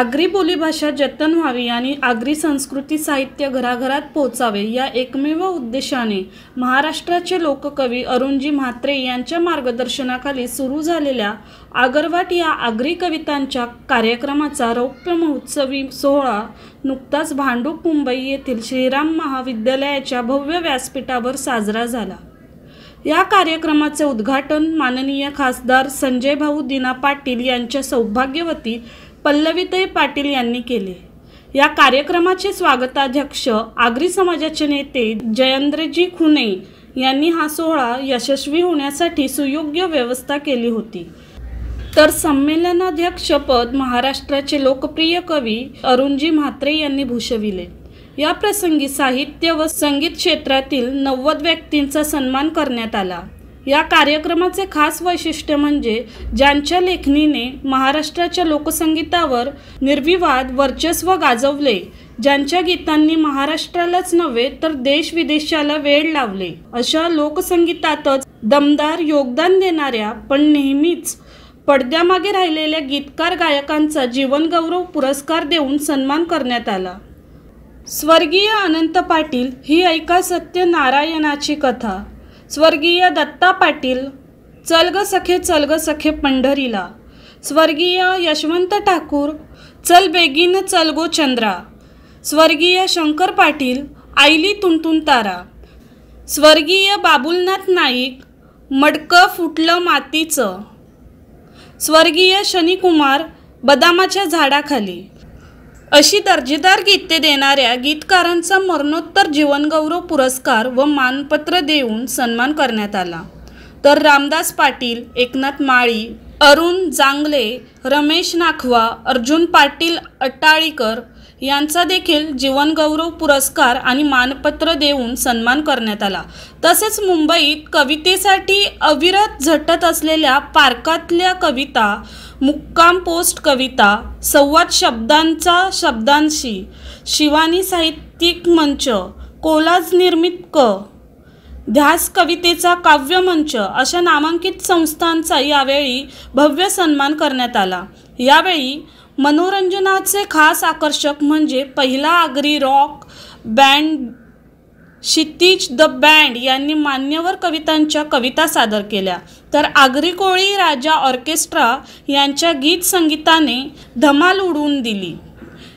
आगरी बोलीभाषा जतन व्हावी आणि आगरी संस्कृती साहित्य घराघरात पोचावे या एकमेव उद्देशाने महाराष्ट्राचे लोककवी अरुणजी म्हात्रे यांच्या मार्गदर्शनाखाली सुरू झालेल्या आगरवाट या आगरी कवितांच्या कार्यक्रमाचा रौप्य महोत्सवी सोहळा नुकताच भांडूप मुंबई येथील श्रीराम महाविद्यालयाच्या भव्य व्यासपीठावर साजरा झाला. या कार्यक्रमाचे उद्घाटन माननीय खासदार संजय भाऊ दिना पाटील यांच्या सौभाग्यवती पल्लवीताई पाटील यांनी केले. या कार्यक्रमाचे स्वागताध्यक्ष आगरी समाजाचे नेते जयेंद्रजी खुने यांनी हा सोहळा यशस्वी होण्यासाठी सुयोग्य व्यवस्था केली होती. तर संमेलनाध्यक्षपद महाराष्ट्राचे लोकप्रिय कवी अरुणजी म्हात्रे यांनी भूषविले. या प्रसंगी साहित्य व संगीत क्षेत्रातील नव्वद व्यक्तींचा सन्मान करण्यात आला. या कार्यक्रमाचे खास वैशिष्ट्य म्हणजे ज्यांच्या लेखणीने महाराष्ट्राच्या लोकसंगीतावर निर्विवाद वर्चस्व गाजवले ज्यांच्या गीतांनी महाराष्ट्रालाच नव्हे तर देश विदेशाला वेळ लावले. अशा लोकसंगीतातच दमदार योगदान देणाऱ्या पण नेहमीच पडद्यामागे राहिलेल्या गीतकार गायकांचा जीवनगौरव पुरस्कार देऊन सन्मान करण्यात आला. स्वर्गीय अनंत पाटील ही ऐका सत्य नारायणाची कथा. स्वर्गीय दत्ता पाटील चलग सखे चलग सखे पंढरीला. स्वर्गीय यशवंत ठाकूर चल बेगीन चलगो चंद्रा. स्वर्गीय शंकर पाटील आईली तुंतुन तारा. स्वर्गीय बाबुलनाथ नाईक मडकं फुटलं मातीचं. स्वर्गीय शनिकुमार बदामाच्या झाडाखाली. अशी दर्जेदार गीते देणाऱ्या गीतकारांचा मरणोत्तर जीवनगौरव पुरस्कार व मानपत्र देऊन सन्मान करण्यात आला. तर रामदास पाटील एकनाथ माळी अरुण जांगले रमेश नाखवा अर्जुन पाटील अट्टाळीकर यांचा देखील जीवनगौरव पुरस्कार आणि मानपत्र देऊन सन्मान करण्यात आला. तसेच मुंबईत कवितेसाठी अविरत झटत असलेल्या पार्कातल्या कविता मुक्काम पोस्ट कविता संवाद शब्दांचा शब्दांशी शिवानी साहित्यिक मंच कोलाज निर्मित क ध्यास कवितेचा काव्यमंच अशा नामांकित संस्थांचा यावेळी भव्य सन्मान करण्यात आला. यावेळी मनोरंजनाचे खास आकर्षक म्हणजे पहिला Agri rock band Kshitij the band यांनी मान्यवर कवितांच्या कविता सादर केल्या. तर आगरी कोळी राजा ऑर्केस्ट्रा यांच्या गीत संगीताने धमाल उडवून दिली.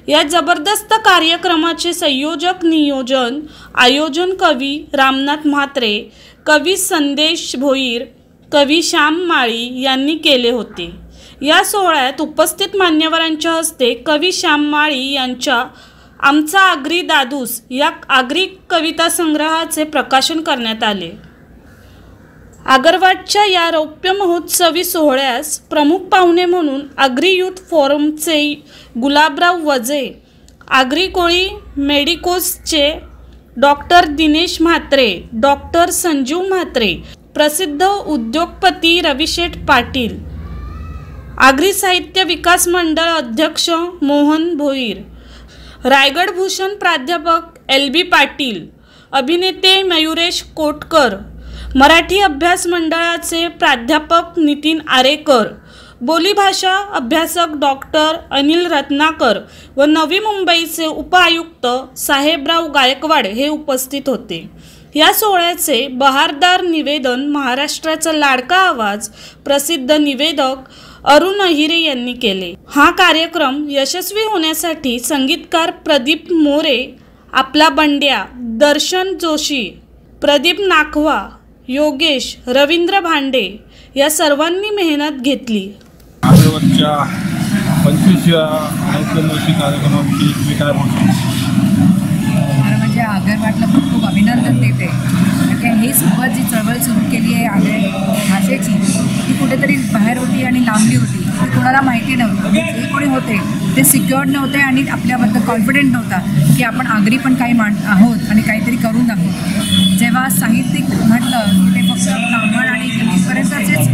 या जबरदस्त कार्यक्रमाचे संयोजक नियोजन आयोजन कवी रामनाथ म्हात्रे कवी संदेश भोईर कवी श्याम माळी यांनी केले होते. या सोहळ्यात उपस्थित मान्यवरांच्या हस्ते कवी श्याम माळी यांच्या आमचा आगरी दादूस या आगरी कविता संग्रहाचे प्रकाशन करण्यात आले. आगरवाटच्या या रौप्य महोत्सवी सोहळ्यास प्रमुख पाहुणे म्हणून आगरी युथ फोरमचे गुलाबराव वजे आगरी कोळी मेडिकोसचे डॉक्टर दिनेश म्हात्रे डॉक्टर संजीव म्हात्रे प्रसिद्ध उद्योगपती रविशेठ पाटील आगरी साहित्य विकास मंडळ अध्यक्ष मोहन भोईर. रायगड भूषण प्राध्यापक एल बी पाटील. अभिनेते मयुरेश कोटकर. मराठी अभ्यास मंडळाचे प्राध्यापक नितीन आरेकर. बोलीभाषा अभ्यासक डॉक्टर अनिल रत्नाकर व नवी मुंबईचे उपआयुक्त साहेबराव गायकवाड हे उपस्थित होते. या सोहळ्याचे बहारदार निवेदन महाराष्ट्राचा लाडका आवाज प्रसिद्ध निवेदक अरुण अहिरे यांनी केले. हा कार्यक्रम यशस्वी होण्यासाठी संगीतकार प्रदीप मोरे आपला बंड्या दर्शन जोशी प्रदीप नाखवा योगेश रवींद्र भांडे या सर्वांनी मेहनत घेतली. नौकरवर्षी कार्यक्रमाविषयी मी काय म्हणतो म्हणजे आगरवाटला खूप कोणाला माहिती म्हणजे जे कोणी होते ते सिक्युअर्ड नव्हते आणि आपल्याबद्दल कॉन्फिडेंट नव्हता की आपण आगरी पण काही मान आहोत आणि काहीतरी करून दाखवू. जेव्हा साहित्यिक म्हटलं की ते फक्त ब्राह्मण आणि दलितपर्यंतचेच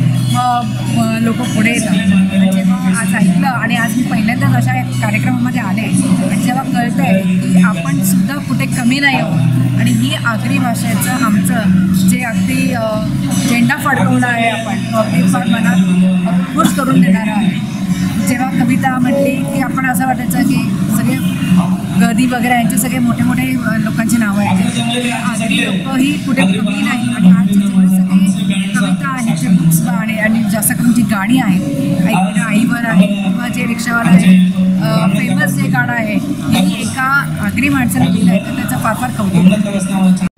लोक पुढे येतात. म्हणजे जेव्हा आज ऐकलं आणि आज मी पहिल्यांदाच अशा कार्यक्रमामध्ये आले आणि जेव्हा कळतं आहे की आपण सुद्धा कुठे कमी नाही आहोत आणि ही आगरी भाषेचं आमचं जे अगदी झेंडा फडकवला आहे आपण ते फार मनात खुश करून देणारं आहे. जेव्हा कविता म्हटली की आपण असं वाटायचं की सगळे गदी वगैरे यांचे सगळे मोठे मोठे लोकांची नावं आहेत आगरी लोक ही कुठे कमी नाही आणि आजचे जेवढे सगळे कविता आहेत बुक्स आणि आणि जास्त करून जी गाणी आहेत ऐकणं आईवर आहे किंवा जे रिक्षावाला आहे फेमस जे गाणं आहे हे एका आगरी माणसाने लिहिलं आहे तर त्याचं फार फार कौतुक.